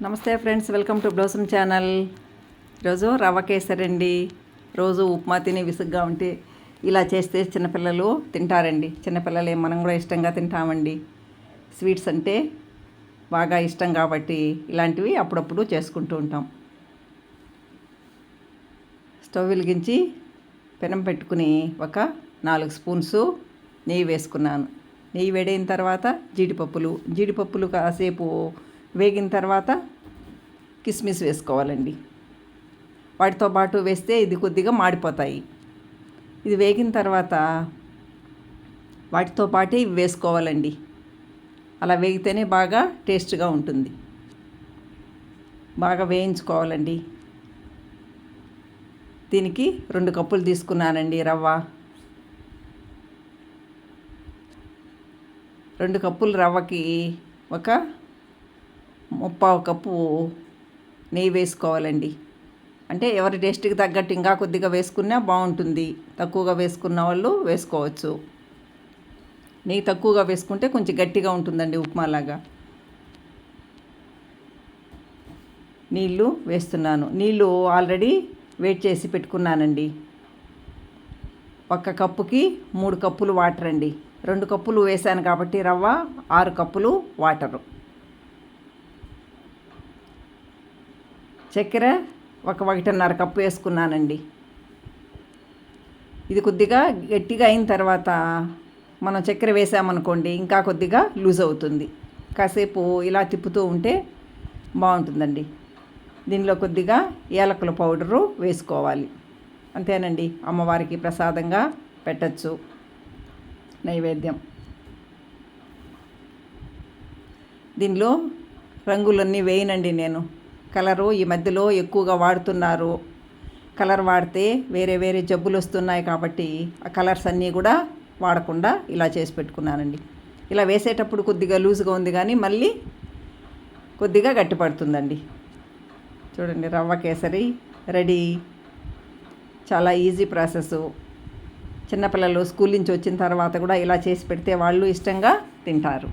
నమస్తే friends welcome to Blossom channel. ఈరోజు రవ్వ కేసరి అండి రోజు ఉప్మా తిని విసుగ్గా ఉంటే ఇలా చేస్తే చిన్నపిల్లలు తింటారండి. చిన్నపిల్లలే మనం కూడా ఇష్టంగా తింటామండి. స్వీట్స్ అంటే బాగా ఇష్టం కాబట్టి ఇలాంటివి అప్పుడప్పుడు చేసుకుంటూ ఉంటాం. స్టవ్ వెలిగించి పెనం పెట్టుకుని ఒక నాలుగు స్పూన్స్ నెయ్యి వేసుకున్నాను. నెయ్యి వేడైన తర్వాత జీడిపప్పులు. జీడిపప్పులు కాసేపు వేగిన తర్వాత కిస్మిస్ వేసుకోవాలండి. వాటితో పాటు వేస్తే ఇది కొద్దిగా మాడిపోతాయి. ఇది వేగిన తర్వాత వాటితో పాటే ఇవి వేసుకోవాలండి. అలా వేగితేనే బాగా టేస్ట్గా ఉంటుంది. బాగా వేయించుకోవాలండి. దీనికి రెండు కప్పులు తీసుకున్నానండి రవ్వ. రెండు కప్పులు రవ్వకి ఒక ముప్పావు కప్పు నెయ్యి వేసుకోవాలండి. అంటే ఎవరి టేస్ట్కి తగ్గట్టు ఇంకా కొద్దిగా వేసుకున్నా బాగుంటుంది. తక్కువగా వేసుకున్న వాళ్ళు వేసుకోవచ్చు. నెయ్యి తక్కువగా వేసుకుంటే కొంచెం గట్టిగా ఉంటుందండి ఉప్మాలాగా. నీళ్ళు వేస్తున్నాను. నీళ్ళు ఆల్రెడీ వేట్ చేసి పెట్టుకున్నానండి. ఒక కప్పుకి మూడు కప్పులు వాటర్ అండి రెండు కప్పులు వేసాను కాబట్టి రవ్వ ఆరు కప్పులు వాటరు. చక్కెర ఒక ఒకటిన్నర కప్పు వేసుకున్నానండి. ఇది కొద్దిగా గట్టిగా అయిన తర్వాత మనం చక్కెర వేసామనుకోండి ఇంకా కొద్దిగా లూజ్ అవుతుంది. కాసేపు ఇలా తిప్పుతూ ఉంటే బాగుంటుందండి. దీనిలో కొద్దిగా ఏలకుల పౌడరు వేసుకోవాలి. అంతేనండి అమ్మవారికి ప్రసాదంగా పెట్టచ్చు నైవేద్యం. దీనిలో రంగులన్నీ వేయనండి నేను. కలరు ఈ మధ్యలో ఎక్కువగా వాడుతున్నారు. కలర్ వాడితే వేరే వేరే జబ్బులు వస్తున్నాయి కాబట్టి ఆ కలర్స్ అన్నీ కూడా వాడకుండా ఇలా చేసి పెట్టుకున్నానండి. ఇలా వేసేటప్పుడు కొద్దిగా లూజ్గా ఉంది కానీ మళ్ళీ కొద్దిగా గట్టిపడుతుందండి చూడండి రవ్వ కేసరి రెడీ. చాలా ఈజీ ప్రాసెస్. చిన్నపిల్లలు స్కూల్ నుంచి వచ్చిన తర్వాత కూడా ఇలా చేసి పెడితే వాళ్ళు ఇష్టంగా తింటారు.